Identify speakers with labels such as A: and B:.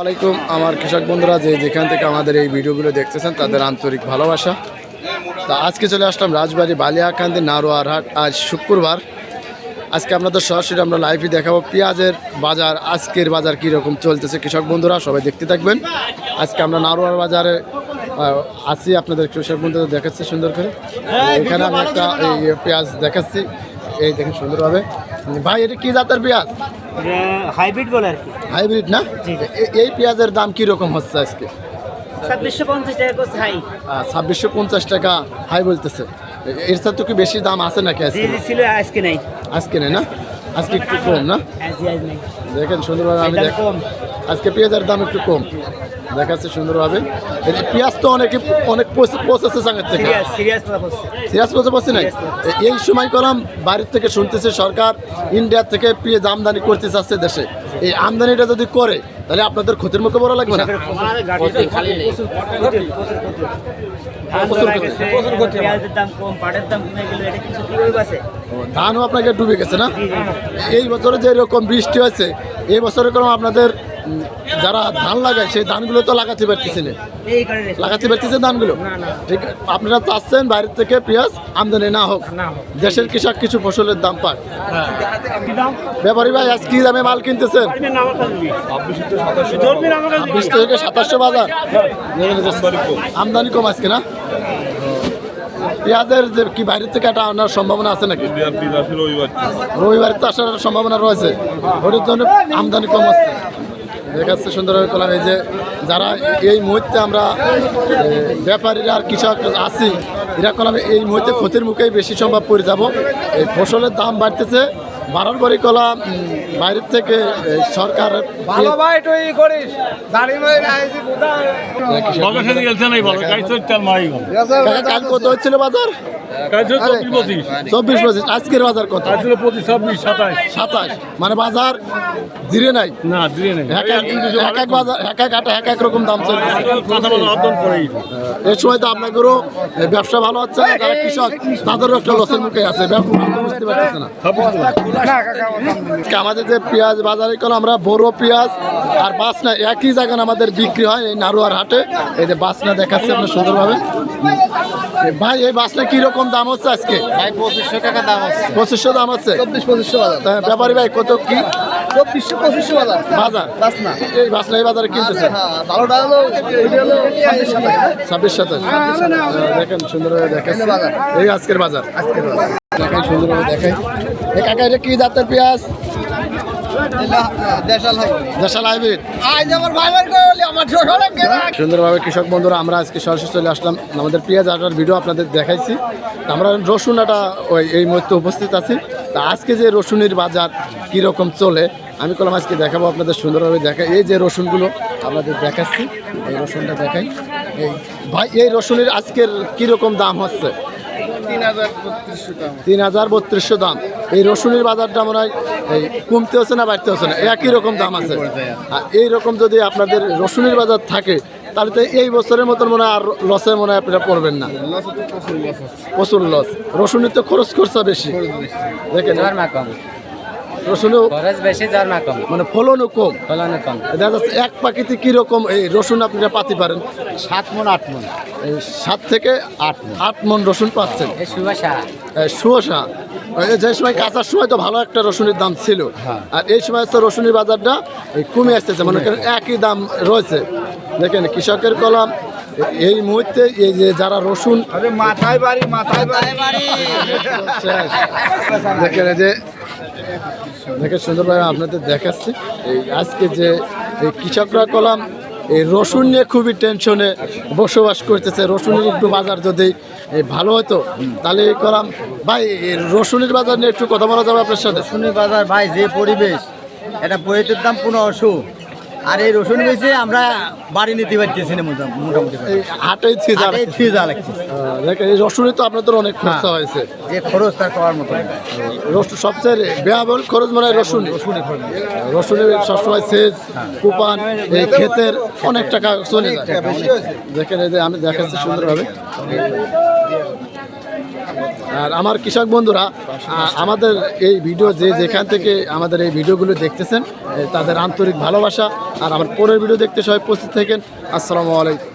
A: আলাইকুম আমার কৃষক বন্ধুরা যে যেখান থেকে আমাদের এই ভিডিওগুলো দেখতেছেন তাদের আন্তরিক ভালোবাসা। তা আজকে চলে আসলাম রাজবাড়ি বালিয়াকান্দি নারোয়ার হাট আজ শুক্রবার। আজকে আপনাদের সরাসরি আমরা লাইভে দেখাবো পেঁয়াজের বাজার আজকের বাজার কীরকম চলতেছে। কৃষক বন্ধুরা সবাই দেখতে থাকবেন। আজকে আমরা নারোয়ার বাজারে আছি আপনাদের কৃষক বন্ধুদের দেখাচ্ছি সুন্দর করে। এখানে আমি একটা এই পেঁয়াজ দেখাচ্ছি। এই দেখেন সুন্দরভাবে। ভাই এটা কি জাতের পেঁয়াজ?
B: হাইব্রিড বলে আর কি।
A: হাইব্রিড না? এই পেঁয়াজের দাম কি রকম হচ্ছে আজকে?
B: ছাব্বিশশো পঞ্চাশ টাকা হাই।
A: ছাব্বিশশো পঞ্চাশ টাকা হাই বলতেছে। এর সাথে তো কি বেশি দাম আছে নাকি আজকে?
B: ছিল আজকে নাই।
A: আজকে নেই না? আজকে একটু কম না?
B: নাই।
A: দেখেন সুন্দরভাবে আমি দেখ আজকে পেঁয়াজের দাম একটু কম। দেখাচ্ছে সুন্দরভাবে। এই যে পেঁয়াজ তো অনেকে অনেক প্রসেসে সাঙ্গের থেকে।
B: সিরিয়াস সিরিয়াস কথা বলছে
A: সিরিয়াস বলতে পারছি না এই সময় করাম বাড়ির থেকে শুনতেছে সরকার ইন্ডিয়া থেকে পেঁয়াজ আমদানি করতে চাচ্ছে দেশে। এই আমদানিটা যদি করে তাহলে আপনাদের ক্ষতির মুখে বড় লাগবে না? ধানও আপনাকে ডুবে গেছে না? এই বছরে যে এরকম বৃষ্টি হয়েছে এই বছরে কোনো আপনাদের যারা ধান লাগায় সেই ধানগুলো তো লাগাতে পারতেছে না। লাগাতে পারতেছে ধানগুলো?
B: না, না।
A: ঠিক আপনারা চাচ্ছেন বাইরের থেকে পেঁয়াজ আমদানি না হোক। দেশের কৃষক কিছু ফসলের দাম পায়। ব্যাপারী ভাই আজ কি দামে মাল কিনতেছেন? বিশ থেকে সাতাশশো বাজার। আমদানি কম আজকে না? পেঁয়াজের যে কি বাইরের থেকে একটা আনার সম্ভাবনা আছে নাকি?
C: রবিবার।
A: রবিবার তো আসার সম্ভাবনা রয়েছে। ওটার জন্য আমদানি কম হচ্ছে। দেখাচ্ছে সুন্দরভাবে করলাম। এই যে যারা এই মুহূর্তে আমরা ব্যাপারীরা আর কৃষক আছি এরা করলাম এই মুহূর্তে ক্ষতির মুখেই বেশি সম্ভব পড়ে যাব। এই ফসলের দাম বাড়তেছে। বাড়ার পরই কলাম বাইরের থেকে সরকার কাল কত হচ্ছিল বাজার?
C: চব্বিশ পঁচিশ।
A: আজকের বাজার কত?
C: পঁচিশ ছাব্বিশ সাতাশ।
A: সাতাশ। মানে বাজার ধীরে নাই?
C: না নেই।
A: এক এক বাজার এক এক আটা এক এক রকম দাম
C: করেই।
A: এই সময় তো আপনাদেরও ব্যবসা ভালো হচ্ছে যারা কৃষক তাদেরও একটা লসের মুখে আছে। বুঝতে পারতেছে না? আমাদের যে পেঁয়াজ বাজারে করে আমরা বড় পেঁয়াজ আর বাসনা একই জায়গায় আমাদের বিক্রি হয় এই নারুয়ার হাটে। এই যে বাসনা দেখাচ্ছে আপনার সুন্দরভাবে। ভাই এই বাসনা কি রকম দাম হচ্ছে আজকে?
D: ভাই পঁচিশশো টাকা দাম আছে
A: পঁচিশশো দাম আছে
D: চব্বিশ পঁচিশশো বাজার।
A: ব্যাপারী ভাই কত কি?
D: চব্বিশশো পঁচিশশো বাজার।
A: এই বাসনা এই বাজারে কিনতেছে
D: হ্যাঁ ভালোটা হলো ছাব্বিশ সাতাশ।
A: দেখেন সুন্দরভাবে দেখেন এই আজকের বাজার।
D: আজকের বাজার।
A: দেখেন সুন্দরভাবে দেখাই। কাকা এটা কি জাতের পেঁয়াজ? সুন্দরভাবে কৃষক বন্ধুরা আমরা আজকে সরাসরি চলে আসলাম। আমাদের পেঁয়াজ আটার ভিডিও আপনাদের দেখাইছি। আমরা রসুন আটা ওই এই মুহূর্তে উপস্থিত আছি। তা আজকে যে রসুনের বাজার কীরকম চলে আমি কলাম আজকে দেখাবো আপনাদের সুন্দরভাবে দেখাই এই যে রসুনগুলো আপনাদের দেখাচ্ছি এই রসুনটা দেখাই। এই ভাই এই রসুনের আজকের কীরকম দাম হচ্ছে?
D: তিন হাজার
A: তিন হাজার বত্রিশশো দাম। এই রসুনের বাজারটা মনে হয় এই কমতে হচ্ছে না বাড়তে হচ্ছে না? একই রকম দাম আছে। আর এই রকম যদি আপনাদের রসুনের বাজার থাকে তাহলে তো এই বছরের মতন মনে হয় আর লসে মনে হয় আপনারা পড়বেন না।
D: প্রচুর লস আছে।
A: রসুনের তো খরচ খরচা বেশি। দেখেন। রসুনও
E: বেশি কম।
A: মানে ফলনও কম।
E: ফলন কম।
A: দেখা যাচ্ছে এক পাখিতে কীরকম এই রসুন আপনারা পাতি পারেন?
E: সাত মন আট মন।
A: এই সাত থেকে আট আট মন রসুন পাচ্ছেন।
E: সুবাসা
A: যে সময় কাঁচার সময় তো ভালো একটা রসুনের দাম ছিল। আর এই সময় তো রসুনের বাজারটা কমে আসতেছে মনে করেন একই দাম রয়েছে। দেখেন কৃষকের কলম এই মুহূর্তে এই যে যারা রসুন
D: আরে মাথায় বাড়ি মাথায় বাড়ি।
A: দেখেন এই যে দেখে সুন্দরভাবে আপনাদের দেখাচ্ছি। এই আজকে যে এই কৃষকরা কলাম এই রসুন নিয়ে খুবই টেনশনে বসবাস করতেছে। রসুনের একটু বাজার যদি ভালো হতো, তাহলে করাম ভাই রসুনের বাজার নিয়ে একটু কথা বলা যাবে আপনার সাথে?
F: রসুনের বাজার ভাই, যে পরিবেশ, এটা বইয়ের দাম পনেরোশো। আর এই রসুন বেশি আমরা বাড়ি নিতে পারতেছি না মোটামুটি
A: ছিজা
F: এই থ্রি লাগছে
A: এই রসুনে তো আপনাদের অনেক খরচা হয়েছে।
F: যে খরচ তার করার মতো।
A: রসুন সবচেয়ে ব্যয়বহুল খরচ মানে হয় রসুন। সবসময় সেচ কুপান এই ক্ষেতের অনেক টাকা চলে যায়। দেখেন এই যে আমি দেখাচ্ছি সুন্দরভাবে। আর আমার কৃষক বন্ধুরা আমাদের এই ভিডিও যে যেখান থেকে আমাদের এই ভিডিওগুলো দেখতেছেন তাদের আন্তরিক ভালোবাসা। আর আমার পরের ভিডিও দেখতে সবাই প্রস্তুত থাকেন। আসসালামু আলাইকুম।